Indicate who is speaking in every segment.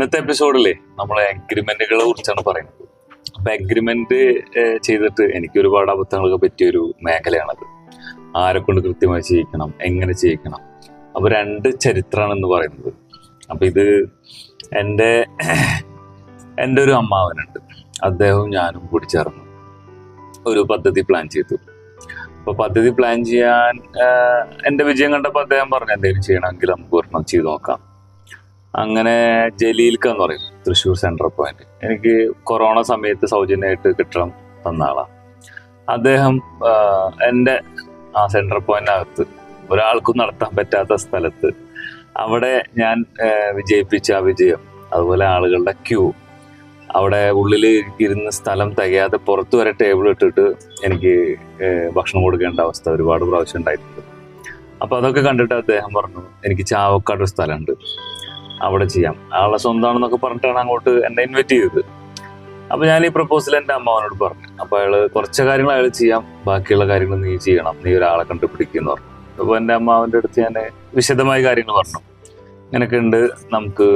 Speaker 1: ഇന്നത്തെ എപ്പിസോഡിലെ നമ്മൾ അഗ്രിമെന്റുകളെ കുറിച്ചാണ് പറയുന്നത്. അപ്പൊ അഗ്രിമെന്റ് ചെയ്തിട്ട് എനിക്ക് ഒരുപാട് അബദ്ധങ്ങളൊക്കെ പറ്റിയൊരു മേഖലയാണത്. ആരെ കൊണ്ട് കൃത്യമായി ചെയ്യിക്കണം എങ്ങനെ ചെയ്യിക്കണം? അപ്പൊ രണ്ട് ചരിത്രമാണ് എന്ന് പറയുന്നത്. അപ്പൊ ഇത് എന്റെ എന്റെ ഒരു അമ്മാവനുണ്ട്. അദ്ദേഹവും ഞാനും കൂടി ചേർന്നു ഒരു പദ്ധതി പ്ലാൻ ചെയ്തു. അപ്പൊ പദ്ധതി പ്ലാൻ ചെയ്യാൻ എന്റെ വിജയം കണ്ടപ്പോൾ അദ്ദേഹം പറഞ്ഞു എന്തെങ്കിലും ചെയ്യണമെങ്കിൽ നമുക്ക് ഒരെണ്ണം ചെയ്ത് നോക്കാം. അങ്ങനെ ജലീൽക്ക എന്ന് പറയും തൃശ്ശൂർ സെൻട്രൽ പോയിന്റ് എനിക്ക് കൊറോണ സമയത്ത് സൗജന്യമായിട്ട് കിട്ടണം തന്ന ആളാണ് അദ്ദേഹം എന്റെ ആ സെൻട്രൽ പോയിന്റിനകത്ത് ഒരാൾക്കും നടത്താൻ പറ്റാത്ത സ്ഥലത്ത് അവിടെ ഞാൻ വിജയിപ്പിച്ച ആ വിജയം അതുപോലെ ആളുകളുടെ ക്യൂ അവിടെ ഉള്ളിൽ ഇരുന്ന് സ്ഥലം തികയാതെ പുറത്തു വരെ ടേബിൾ ഇട്ടിട്ട് എനിക്ക് ഭക്ഷണം കൊടുക്കേണ്ട അവസ്ഥ ഒരുപാട് പ്രാവശ്യം ഉണ്ടായിട്ടുണ്ട്. അപ്പൊ അതൊക്കെ കണ്ടിട്ട് അദ്ദേഹം പറഞ്ഞു എനിക്ക് ചാവക്കാട് ഒരു സ്ഥലമുണ്ട്. അവിടെ ചെയ്യാം. ആളെ സ്വന്തമാണെന്നൊക്കെ പറഞ്ഞിട്ടാണ് അങ്ങോട്ട് എന്നെ ഇൻവൈറ്റ് ചെയ്തത്. അപ്പൊ ഞാൻ ഈ പ്രപ്പോസൽ എന്റെ അമ്മാവനോട് പറഞ്ഞു. അപ്പൊ അയാൾ കുറച്ച് കാര്യങ്ങൾ അയാൾ ചെയ്യാം ബാക്കിയുള്ള കാര്യങ്ങൾ നീ ചെയ്യണം. നീ ഒരാളെ കണ്ടുപിടിക്കുന്നു പറഞ്ഞു. അപ്പൊ എന്റെ അമ്മാവന്റെ അടുത്ത് ഞാൻ വിശദമായ കാര്യങ്ങൾ പറഞ്ഞു. ഇങ്ങനൊക്കെ ഉണ്ട് നമുക്ക്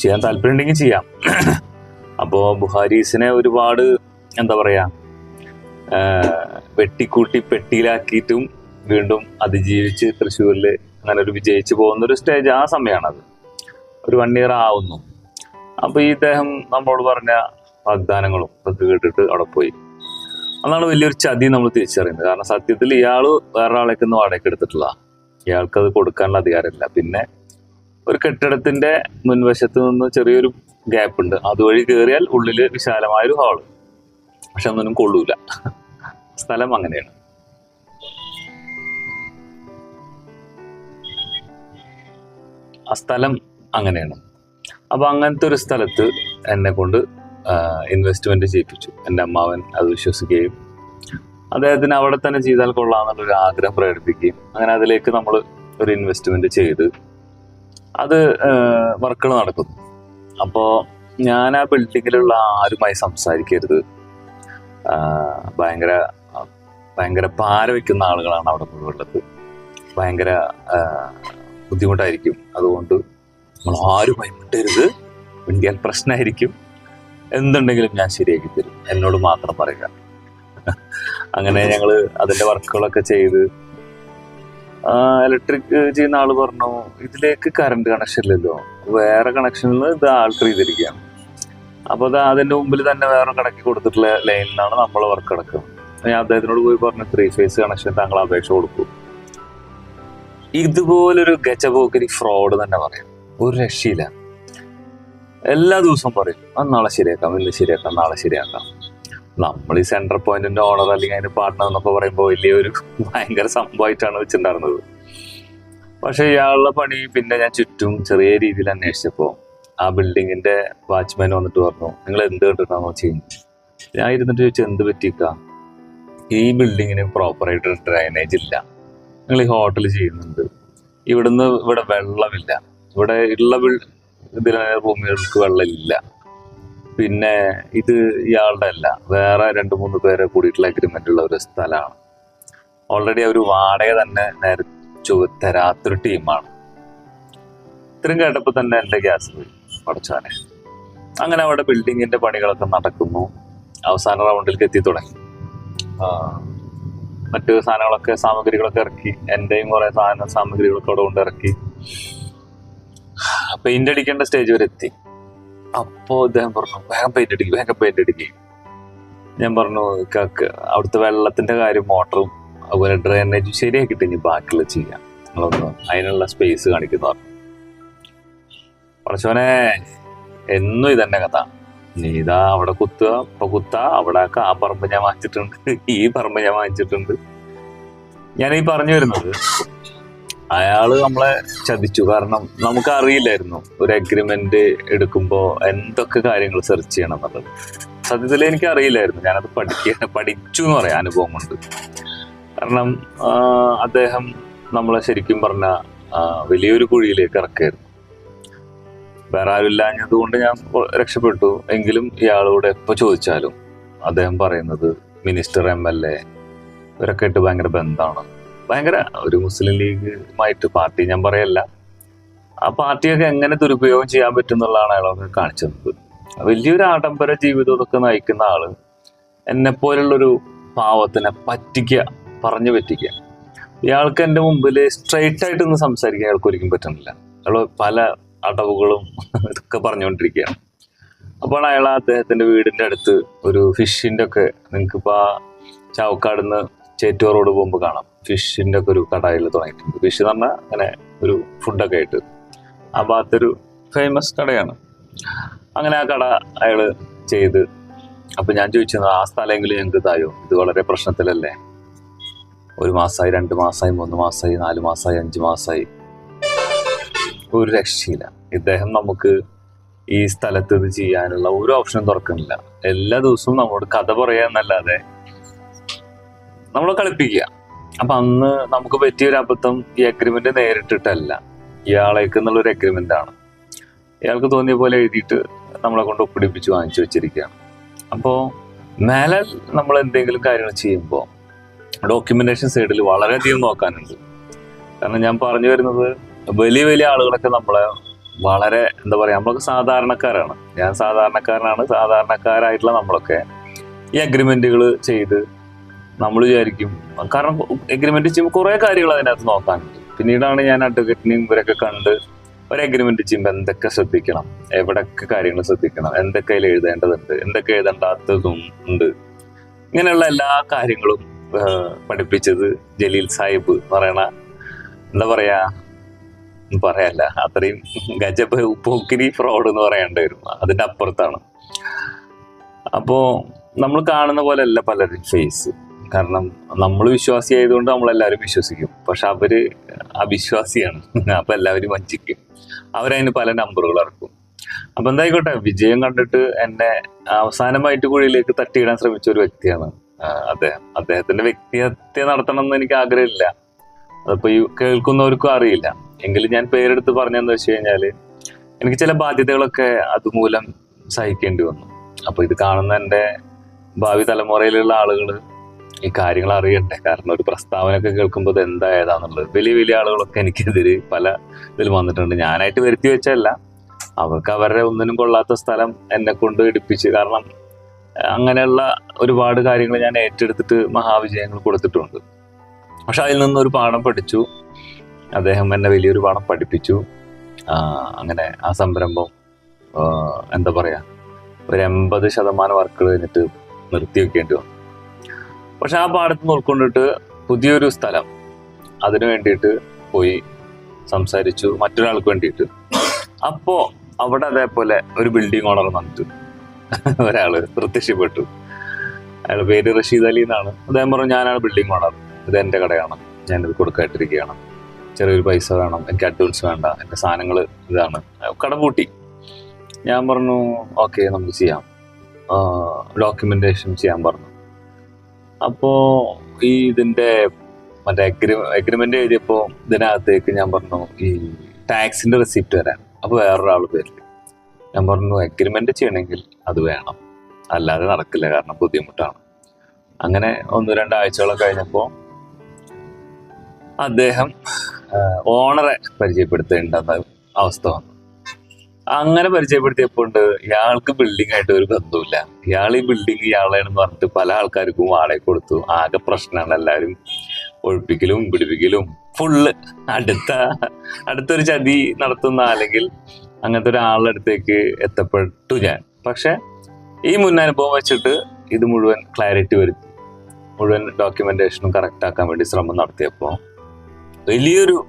Speaker 1: ചെയ്യാൻ താല്പര്യം ഉണ്ടെങ്കിൽ ചെയ്യാം. അപ്പോ ബുഹാരീസിനെ ഒരുപാട് എന്താ പറയാ വെട്ടിക്കൂട്ടി പെട്ടിയിലാക്കിയിട്ടും വീണ്ടും അതിജീവിച്ച് തൃശ്ശൂരിൽ അങ്ങനെ ഒരു വിജയിച്ചു പോകുന്ന ഒരു സ്റ്റേജ് ആ സമയമാണത് ഒരു വൺ ഇയർ ആവുന്നു. അപ്പൊ ഈ ഇദ്ദേഹം നമ്മളോട് പറഞ്ഞ വാഗ്ദാനങ്ങളും അതൊക്കെ കേട്ടിട്ട് അവിടെ പോയി. അതാണ് വലിയൊരു ചതി നമ്മൾ തിരിച്ചറിയുന്നത്. കാരണം സത്യത്തിൽ ഇയാൾ വേറൊരാളേക്കൊന്ന് വാടകയ്ക്ക് എടുത്തിട്ടില്ല ഇയാൾക്ക് അത് കൊടുക്കാനുള്ള അധികാരമില്ല. പിന്നെ ഒരു കെട്ടിടത്തിന്റെ മുൻവശത്ത് നിന്ന് ചെറിയൊരു ഗ്യാപ്പ് ഉണ്ട്. അതുവഴി കയറിയാൽ ഉള്ളിൽ വിശാലമായൊരു ഹാൾ പക്ഷെ ഒന്നിനും കൊള്ളൂല. സ്ഥലം അങ്ങനെയാണ്. ആ സ്ഥലം അങ്ങനെയാണ്. അപ്പോൾ അങ്ങനത്തെ ഒരു സ്ഥലത്ത് എന്നെ കൊണ്ട് ഇൻവെസ്റ്റ്മെന്റ് ചെയ്യിപ്പിച്ചു. എന്റെ അമ്മാവൻ അത് വിശ്വസിക്കുകയും അദ്ദേഹത്തിന് അവിടെ തന്നെ ചെയ്താൽ കൊള്ളാമെന്നുള്ളൊരു ആഗ്രഹം പ്രകടിപ്പിക്കുകയും അങ്ങനെ അതിലേക്ക് നമ്മൾ ഒരു ഇൻവെസ്റ്റ്മെന്റ് ചെയ്ത് അത് വർക്കുകൾ നടക്കുന്നു. അപ്പോൾ ഞാൻ ആ ബിൽഡിങ്ങിലുള്ള ആരുമായി സംസാരിക്കരുത്. ഭയങ്കര ഭയങ്കര പാര വെക്കുന്ന ആളുകളാണ് അവിടെ മുഴുവനുള്ളത് ഭയങ്കര ബുദ്ധിമുട്ടായിരിക്കും. അതുകൊണ്ട് നമ്മൾ ആരും ഭയപ്പെട്ടരുത് മിണ്ടിയാൽ പ്രശ്നമായിരിക്കും എന്തുണ്ടെങ്കിലും ഞാൻ ശരിയാക്കി തരും. എന്നോട് മാത്രം പറയുക. അങ്ങനെ ഞങ്ങൾ അതിന്റെ വർക്കുകളൊക്കെ ചെയ്ത് ഇലക്ട്രിക് ചെയ്യുന്ന ആൾ പറഞ്ഞു ഇതിലേക്ക് കറണ്ട് കണക്ഷൻ ഇല്ലല്ലോ. വേറെ കണക്ഷനിൽ ഇത് ആൾട്ടർ ചെയ്തിരിക്കുകയാണ്. അപ്പോൾ അത് അതിന്റെ മുമ്പിൽ തന്നെ വേറെ കണക്കി കൊടുത്തിട്ടുള്ള ലൈനിലാണ് നമ്മൾ വർക്ക് കിടക്കുന്നത് ഞാൻ അദ്ദേഹത്തിനോട് പോയി പറഞ്ഞു ത്രീ ഫേസ് കണക്ഷൻ താങ്കൾ അപേക്ഷ കൊടുക്കൂ. ഇതുപോലൊരു ഗജപോക്കരി ഫ്രോഡ് തന്നെ പറയാം. ഒരു രക്ഷയില്ല. എല്ലാ ദിവസവും പറയും അത് നാളെ ശരിയാക്കാം ഇല്ല ശരിയാക്കാം നാളെ ശരിയാക്കാം. നമ്മൾ ഈ സെൻട്രൽ പോയിന്റിന്റെ ഓണർ അല്ലെങ്കിൽ അതിന്റെ പാർട്ട്ണർ എന്നൊക്കെ പറയുമ്പോൾ വലിയൊരു ഭയങ്കര സംഭവമായിട്ടാണ് വെച്ചിട്ടുണ്ടായിരുന്നത്. പക്ഷെ ഇയാളുടെ പണി പിന്നെ ഞാൻ ചുറ്റും ചെറിയ രീതിയിൽ അന്വേഷിച്ചപ്പോൾ ആ ബിൽഡിങ്ങിന്റെ വാച്ച്മാൻ വന്നിട്ട് പറഞ്ഞു നിങ്ങൾ എന്ത് കണ്ടിട്ടാണോ ചെയ്യുന്നത് ഞാൻ ഇരുന്നിട്ട് ചോദിച്ചു എന്ത് പറ്റിക്ക ഈ ബിൽഡിങ്ങിന് പ്രോപ്പറായിട്ട് ഡ്രൈനേജ് ഇല്ല. നിങ്ങൾ ഈ ഹോട്ടൽ ചെയ്യുന്നുണ്ട്. ഇവിടുന്ന് ഇവിടെ വെള്ളമില്ല. ഇവിടെ ഉള്ള ഇതിലായ റൂമുകൾക്ക് വെള്ളമില്ല. പിന്നെ ഇത് ഇയാളുടെ അല്ല വേറെ രണ്ട് മൂന്ന് പേരെ കൂടിയിട്ടുള്ള അഗ്രിമെന്റ് ഉള്ള ഒരു സ്ഥലമാണ്. ഓൾറെഡി അവർ വാടക തന്നെ നേരെ തരാത്തൊരു ടീമാണ്. ഇത്രയും കേട്ടപ്പോൾ തന്നെ എന്റെ ഗ്യാസ് പോയി പഠിച്ചാനെ അങ്ങനെ അവിടെ ബിൽഡിങ്ങിന്റെ പണികളൊക്കെ നടക്കുന്നു. അവസാന റൗണ്ടിലേക്ക് എത്തി തുടങ്ങി. മറ്റു സാധനങ്ങളൊക്കെ സാമഗ്രികളൊക്കെ ഇറക്കി. എന്റെയും കുറേ സാധന സാമഗ്രികളൊക്കെ അവിടെ കൊണ്ട് ഇറക്കി. പെയിന്റ് അടിക്കേണ്ട സ്റ്റേജ് വരെ എത്തി. അപ്പോ അദ്ദേഹം പറഞ്ഞു വേഗം പെയിന്റ് അടിക്കും വേഗം പെയിന്റ് അടിക്കും. ഞാൻ പറഞ്ഞു കാക്ക് അവിടുത്തെ വെള്ളത്തിന്റെ കാര്യം മോട്ടറും അതുപോലെ ഡ്രെയിനേജ് ശരിയാക്കിയിട്ട് ഇനി ബാക്കിയുള്ള ചെയ്യാം. നിങ്ങളൊന്ന് അതിനുള്ള സ്പേസ് കാണിക്കുന്നു. പറഞ്ഞു പറച്ചോനെ എന്നും ഇതന്നെ കഥ. നീ ഇതാ അവിടെ കുത്തുക ഇപ്പൊ കുത്ത അവിടെ ആ പറമ്പ് ഞാൻ വാങ്ങിച്ചിട്ടുണ്ട്. ഈ പറമ്പ് ഞാൻ വാങ്ങിച്ചിട്ടുണ്ട്. ഞാൻ ഈ പറഞ്ഞു വരുന്നത് അയാൾ നമ്മളെ ചതിച്ചു. കാരണം നമുക്ക് അറിയില്ലായിരുന്നു ഒരു അഗ്രിമെന്റ് എടുക്കുമ്പോ എന്തൊക്കെ കാര്യങ്ങൾ സെർച്ച് ചെയ്യണം എന്നുള്ളത്. സത്യത്തിൽ എനിക്ക് അറിയില്ലായിരുന്നു ഞാനത് പഠിക്കുക പഠിച്ചു എന്ന് പറയാം അനുഭവം കൊണ്ട്. കാരണം അദ്ദേഹം നമ്മളെ ശരിക്കും പറഞ്ഞ വലിയൊരു കുഴിയിലേക്ക് ഇറക്കായിരുന്നു വേറെ ആരുമില്ലാഞ്ഞത് കൊണ്ട് ഞാൻ രക്ഷപ്പെട്ടു. എങ്കിലും ഇയാളോട് എപ്പോ ചോദിച്ചാലും അദ്ദേഹം പറയുന്നത് മിനിസ്റ്റർ എം എൽ എ ഇവരൊക്കെ ആയിട്ട് ഭയങ്കര ബന്ധമാണ്. ഭയങ്കര ഒരു മുസ്ലിം ലീഗുമായിട്ട് പാർട്ടി ഞാൻ പറയല്ല. ആ പാർട്ടിയൊക്കെ എങ്ങനെ ദുരുപയോഗം ചെയ്യാൻ പറ്റും എന്നുള്ളതാണ് അയാളൊക്കെ കാണിച്ചു തന്നത്. വലിയൊരു ആഡംബര ജീവിതം ഇതൊക്കെ നയിക്കുന്ന ആൾ എന്നെ പോലുള്ളൊരു പാവത്തിനെ പറ്റിക്കുക പറഞ്ഞു പറ്റിക്കുക. ഇയാൾക്ക് എന്റെ മുമ്പിൽ സ്ട്രൈറ്റ് ആയിട്ടൊന്നും സംസാരിക്കാൻ അയാൾക്ക് ഒരിക്കലും പറ്റുന്നില്ല. അയാൾ പല അടവുകളും ഇതൊക്കെ പറഞ്ഞുകൊണ്ടിരിക്കുകയാണ്. അപ്പോൾ അയാൾ അദ്ദേഹത്തിന്റെ വീടിന്റെ അടുത്ത് ഒരു ഫിഷിന്റെ ഒക്കെ നിങ്ങൾക്കിപ്പോൾ ചാവക്കാട് നിന്ന് ചേറ്റുവ റോഡ് പോകുമ്പോൾ കാണാം. ഫിഷിന്റെ ഒക്കെ ഒരു കടയിൽ തുടങ്ങിയിട്ടുണ്ട്. ഫിഷ് എന്ന് പറഞ്ഞാൽ അങ്ങനെ ഒരു ഫുഡൊക്കെ ആയിട്ട്. ആ ഭാഗത്തൊരു ഫേമസ് കടയാണ്. അങ്ങനെ ആ കട അയാൾ ചെയ്ത്. അപ്പൊ ഞാൻ ചോദിച്ചത് ആ സ്ഥലമെങ്കിലും ഞങ്ങൾക്ക് തായോ? ഇത് വളരെ പ്രശ്നത്തിലല്ലേ? ഒരു മാസമായി രണ്ട് മാസമായി മൂന്ന് മാസമായി നാല് മാസമായി അഞ്ച് മാസമായി ഒരു രക്ഷയില്ല. ഇദ്ദേഹം നമുക്ക് ഈ സ്ഥലത്ത് ഇത് ചെയ്യാനുള്ള ഒരു ഓപ്ഷനും തുറക്കുന്നില്ല. എല്ലാ ദിവസവും നമ്മളോട് കഥ പറയാ എന്നല്ലാതെ നമ്മളെ കളിപ്പിക്കുക. അപ്പൊ അന്ന് നമുക്ക് പറ്റിയ ഒരു അബദ്ധം ഈ അഗ്രിമെന്റ് നേരിട്ടിട്ടല്ല. ഇയാളേക്ക് എന്നുള്ള ഒരു അഗ്രിമെന്റ് ആണ്. ഇയാൾക്ക് തോന്നിയ പോലെ എഴുതിയിട്ട് നമ്മളെ കൊണ്ട് ഒപ്പിടിപ്പിച്ച് വാങ്ങിച്ചു വെച്ചിരിക്കുകയാണ്. അപ്പോൾ മേലെ നമ്മൾ എന്തെങ്കിലും കാര്യങ്ങൾ ചെയ്യുമ്പോൾ ഡോക്യുമെന്റേഷൻ സൈഡിൽ വളരെയധികം നോക്കാനുണ്ട്. കാരണം ഞാൻ പറഞ്ഞു വരുന്നത് വലിയ വലിയ ആളുകളൊക്കെ നമ്മളെ വളരെ എന്താ പറയാ നമ്മളൊക്കെ സാധാരണക്കാരാണ്. ഞാൻ സാധാരണക്കാരനാണ്. സാധാരണക്കാരായിട്ടുള്ള നമ്മളൊക്കെ ഈ അഗ്രിമെന്റുകൾ ചെയ്ത് നമ്മൾ വിചാരിക്കും. കാരണം എഗ്രിമെന്റ് ചെയ്യുമ്പോൾ കുറെ കാര്യങ്ങൾ അതിനകത്ത് നോക്കാനുണ്ട് പിന്നീടാണ് ഞാൻ അഡ്വക്കേറ്റിനെയും ഇവരൊക്കെ കണ്ട് ഒരു എഗ്രിമെന്റ് ചെയ്യുമ്പോൾ എന്തൊക്കെ ശ്രദ്ധിക്കണം? എവിടൊക്കെ കാര്യങ്ങൾ ശ്രദ്ധിക്കണം? എന്തൊക്കെ അതിൽ എഴുതേണ്ടതുണ്ട്? എന്തൊക്കെ എഴുതേണ്ടാത്തതും ഉണ്ട്? ഇങ്ങനെയുള്ള എല്ലാ കാര്യങ്ങളും പഠിപ്പിച്ചത് ജലീൽ സാഹിബ് എന്ന് പറയണ എന്താ പറയാ? പറയല്ല. അത്രയും ഗജബ് പോക്കിരി ഫ്രോഡ് എന്ന് പറയേണ്ടി വരും. അതിന്റെ അപ്പുറത്താണ്. അപ്പോ നമ്മൾ കാണുന്ന പോലെ അല്ല പലരും ഫേസ് കാരണം നമ്മൾ വിശ്വാസി ആയതുകൊണ്ട് നമ്മളെല്ലാവരും വിശ്വസിക്കും. പക്ഷെ അവർ അവിശ്വാസിയാണ്. അപ്പൊ എല്ലാവരും വഞ്ചിക്കും. അവരതിന് പല നമ്പറുകൾ ഇറക്കും. അപ്പൊ എന്തായിക്കോട്ടെ വിജയം കണ്ടിട്ട് എന്നെ അവസാനമായിട്ട് കുഴിയിലേക്ക് തട്ടിയിടാൻ ശ്രമിച്ച ഒരു വ്യക്തിയാണ് അദ്ദേഹം. അദ്ദേഹത്തിന്റെ വ്യക്തിഹത്യ നടത്തണം എന്ന് എനിക്ക് ആഗ്രഹമില്ല. അതിപ്പോ ഈ കേൾക്കുന്നവർക്കും അറിയില്ല. എങ്കിലും ഞാൻ പേരെടുത്ത് പറഞ്ഞെന്ന് വെച്ച് കഴിഞ്ഞാൽ എനിക്ക് ചില ബാധ്യതകളൊക്കെ അതുമൂലം സഹിക്കേണ്ടി വന്നു. അപ്പൊ ഇത് കാണുന്ന എന്റെ ഭാവി തലമുറയിലുള്ള ആളുകൾ ഈ കാര്യങ്ങൾ അറിയണ്ടേ? കാരണം ഒരു പ്രസ്താവനയൊക്കെ കേൾക്കുമ്പോൾ ഇത് എന്താ വലിയ വലിയ ആളുകളൊക്കെ എനിക്കെതിരെ പല ഇതിൽ വന്നിട്ടുണ്ട്. ഞാനായിട്ട് വരുത്തി വെച്ചല്ല അവർക്ക് അവരുടെ ഒന്നിനും കൊള്ളാത്ത സ്ഥലം എന്നെ കൊണ്ട് ഇടിപ്പിച്ച് കാരണം അങ്ങനെയുള്ള ഒരുപാട് കാര്യങ്ങൾ ഞാൻ ഏറ്റെടുത്തിട്ട് മഹാവിജയങ്ങൾ കൊടുത്തിട്ടുണ്ട്. പക്ഷെ അതിൽ നിന്ന് ഒരു പാഠം പഠിച്ചു. അദ്ദേഹം എന്നെ വലിയൊരു പാഠം പഠിപ്പിച്ചു. അങ്ങനെ ആ സംരംഭം എന്താ പറയാ ഒരു എൺപത് ശതമാനം വർക്കുകൾ കഴിഞ്ഞിട്ട് നിർത്തി വെക്കേണ്ടി വന്നു. പക്ഷെ ആ പാടത്ത് നിന്ന് ഉൾക്കൊണ്ടിട്ട് പുതിയൊരു സ്ഥലം. അതിനു വേണ്ടിയിട്ട് പോയി സംസാരിച്ചു മറ്റൊരാൾക്ക് വേണ്ടിയിട്ട്. അപ്പോ അവിടെ അതേപോലെ ഒരു ബിൽഡിംഗ് ഓണർ വന്നിട്ട് ഒരാൾ പ്രത്യക്ഷപ്പെട്ടു. അയാളുടെ പേര് റഷീദ് അലി എന്നാണ്. അദ്ദേഹം പറഞ്ഞു ഞാനാണ് ബിൽഡിംഗ് ഓണർ ഇത് എന്റെ കടയാണ്. ഇത് കൊടുക്കായിട്ടിരിക്കുകയാണ്. ചെറിയൊരു പൈസ വേണം. എനിക്ക് അഡ്വാൻസ് വേണ്ട. എന്റെ സാധനങ്ങൾ ഇതാണ്. കട പൂട്ടി. ഞാൻ പറഞ്ഞു ഓക്കെ നമുക്ക് ചെയ്യാം. ഡോക്യുമെന്റേഷൻ ചെയ്യാൻ പറഞ്ഞു. അപ്പോ ഈ ഇതിന്റെ മറ്റേ അഗ്രി അഗ്രിമെന്റ് എഴുതിയപ്പോ ഇതിനകത്തേക്ക് ഞാൻ പറഞ്ഞു ഈ ടാക്സിന്റെ റെസിപ്റ്റ് വരാൻ അപ്പൊ വേറൊരാൾ പേരിൽ ഞാൻ പറഞ്ഞു അഗ്രിമെന്റ് ചെയ്യണമെങ്കിൽ അത് വേണം. അല്ലാതെ നടക്കില്ല കാരണം ബുദ്ധിമുട്ടാണ്. അങ്ങനെ ഒന്ന് രണ്ടാഴ്ചകളൊക്കെ കഴിഞ്ഞപ്പോ അദ്ദേഹം ഓണറെ പരിചയപ്പെടുത്തേണ്ട അവസ്ഥ വന്നു. അങ്ങനെ പരിചയപ്പെടുത്തിയപ്പോണ്ട് ഇയാൾക്ക് ബിൽഡിംഗ് ആയിട്ട് ഒരു ബന്ധവുമില്ല ഇയാൾ ഈ ബിൽഡിംഗ് ഇയാളാണെന്ന് പറഞ്ഞിട്ട് പല ആൾക്കാർക്കും വാടക കൊടുത്തു. ആകെ പ്രശ്നമാണ് എല്ലാവരും ഒഴിപ്പിക്കലും പിടിപ്പിക്കലും. ഫുള്ള് അടുത്ത അടുത്തൊരു ചതി നടത്തുന്ന അല്ലെങ്കിൽ അങ്ങനത്തെ ഒരാളുടെ അടുത്തേക്ക് എത്തപ്പെട്ടു ഞാൻ. പക്ഷെ ഈ മുന്നനുഭവം വെച്ചിട്ട് ഇത് മുഴുവൻ ക്ലാരിറ്റി വരുത്തി. മുഴുവൻ ഡോക്യുമെന്റേഷനും കറക്റ്റ് ആക്കാൻ വേണ്ടി ശ്രമം നടത്തിയപ്പോൾ വലിയൊരു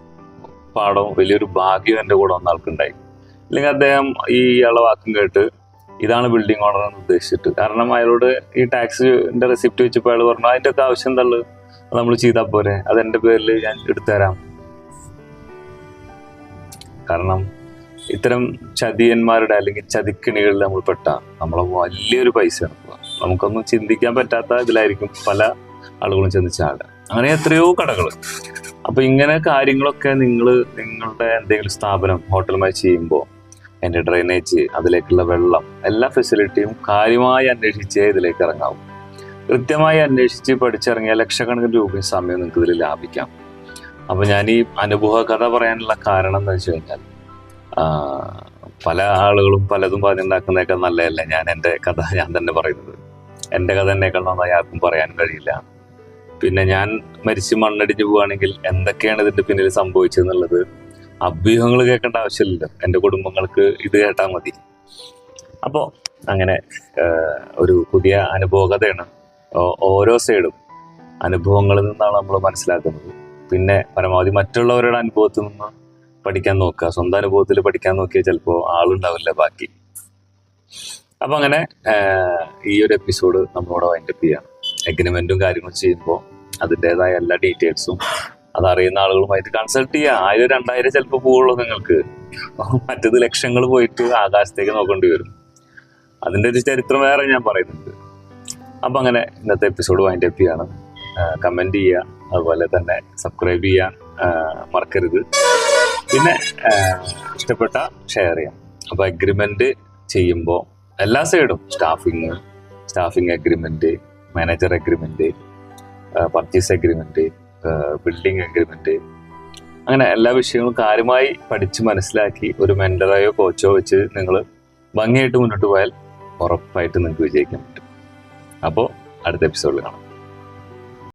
Speaker 1: പാഠവും വലിയൊരു ഭാഗ്യവും എന്റെ കൂടെ വന്ന ആൾക്കുണ്ടായി. അല്ലെങ്കിൽ അദ്ദേഹം ഈ ഇയാളെ വാക്കും കേട്ട് ഇതാണ് ബിൽഡിംഗ് ഓണർ എന്ന് ഉദ്ദേശിച്ചിട്ട്. കാരണം അയാളോട് ഈ ടാക്സിന്റെ റെസിപ്റ്റ് വെച്ചപ്പോൾ അയാൾ പറഞ്ഞു അതിന്റെ ഒക്കെ ആവശ്യം എന്താ ഉള്ളത്? നമ്മൾ ചെയ്താൽ പോരെ. അത് എന്റെ പേരിൽ ഞാൻ എടുത്തുതരാം. കാരണം ഇത്തരം ചതിയന്മാരുടെ അല്ലെങ്കിൽ ചതിക്കിണികളിൽ നമ്മൾ പെട്ട നമ്മളെ വലിയൊരു പൈസയാണ് നമുക്കൊന്നും ചിന്തിക്കാൻ പറ്റാത്ത ഇതിലായിരിക്കും പല ആളുകളും ചെന്ന് ചാടുക അങ്ങനെ എത്രയോ കടകൾ അപ്പൊ ഇങ്ങനെ കാര്യങ്ങളൊക്കെ നിങ്ങൾ നിങ്ങളുടെ എന്തെങ്കിലും സ്ഥാപനം ഹോട്ടലുമായി ചെയ്യുമ്പോൾ അതിന്റെ ഡ്രെയിനേജ് അതിലേക്കുള്ള വെള്ളം എല്ലാ ഫെസിലിറ്റിയും കാര്യമായി അന്വേഷിച്ചേ ഇതിലേക്ക് ഇറങ്ങാവും കൃത്യമായി അന്വേഷിച്ച് പഠിച്ചിറങ്ങിയ ലക്ഷക്കണക്കിന് രൂപയും സമയം നിങ്ങൾക്ക് ഇതിൽ ലാഭിക്കാം. അപ്പോൾ ഞാൻ ഈ അനുഭവ കഥ പറയാനുള്ള കാരണം എന്താ വെച്ച് കഴിഞ്ഞാൽ പല ആളുകളും പലതും പറഞ്ഞുണ്ടാക്കുന്നേക്കാൾ നല്ലതല്ല? ഞാൻ എന്റെ കഥ ഞാൻ തന്നെ പറയുന്നത്. എന്റെ കഥ എന്നേക്കാൾ നന്നായി ആർക്കും പറയാൻ കഴിയില്ല. പിന്നെ ഞാൻ മരിച്ച് മണ്ണടിഞ്ഞു പോവുകയാണെങ്കിൽ എന്തൊക്കെയാണ് ഇതിന്റെ പിന്നിൽ സംഭവിച്ചതെന്നുള്ളത് അഭ്യൂഹങ്ങൾ കേൾക്കേണ്ട ആവശ്യമില്ലല്ലോ. എന്റെ കുടുംബങ്ങൾക്ക് ഇത് കേട്ടാൽ മതി. അപ്പോൾ അങ്ങനെ ഒരു പുതിയ അനുഭവകഥയാണ് ഓരോ സൈഡും അനുഭവങ്ങളിൽ നിന്നാണ് നമ്മൾ മനസ്സിലാക്കുന്നത്. പിന്നെ പരമാവധി മറ്റുള്ളവരുടെ അനുഭവത്തിൽ നിന്ന് പഠിക്കാൻ നോക്കുക. സ്വന്തം അനുഭവത്തിൽ പഠിക്കാൻ നോക്കിയാൽ ചിലപ്പോൾ ആളുണ്ടാവില്ല ബാക്കി. അപ്പം അങ്ങനെ ഈ ഒരു എപ്പിസോഡ് നമ്മളോട് വൈൻഡപ്പ് ചെയ്യാം എഗ്രിമെന്റും കാര്യങ്ങളും ചെയ്യുമ്പോൾ അതിന്റെതായ എല്ലാ ഡീറ്റെയിൽസും അതറിയുന്ന ആളുകളുമായിട്ട് കൺസൾട്ട് ചെയ്യുക ആയിരം രണ്ടായിരം ചിലപ്പോൾ പോവുള്ളൂ നിങ്ങൾക്ക്. മറ്റത് ലക്ഷങ്ങൾ പോയിട്ട് ആകാശത്തേക്ക് നോക്കേണ്ടി വരും. അതിന്റെ ഒരു ചരിത്രം വേറെ ഞാൻ പറയുന്നുണ്ട്. അപ്പം അങ്ങനെ ഇന്നത്തെ എപ്പിസോഡ് വൈൻഡപ്പ് ചെയ്യാണ്. കമന്റ് ചെയ്യുക. അതുപോലെ തന്നെ സബ്സ്ക്രൈബ് ചെയ്യാൻ മറക്കരുത്. പിന്നെ ഇഷ്ടപ്പെട്ട ഷെയർ ചെയ്യാം. അപ്പോൾ അഗ്രിമെന്റ് ചെയ്യുമ്പോൾ എല്ലാ സൈഡും staffing staffing agreement manager agreement purchase agreement building agreement അങ്ങനെ എല്ലാ വിഷയങ്ങളും കാര്യമായി പഠിച്ച് മനസ്സിലാക്കി ഒരു മെന്ററായോ കോച്ചോ വെച്ച് നിങ്ങൾ ഭംഗിയായിട്ട് മുന്നോട്ട് പോയാൽ ഉറപ്പായിട്ട് നിങ്ങൾക്ക് വിജയിക്കാൻ പറ്റും. അപ്പോൾ അടുത്ത എപ്പിസോഡിൽ കാണാം.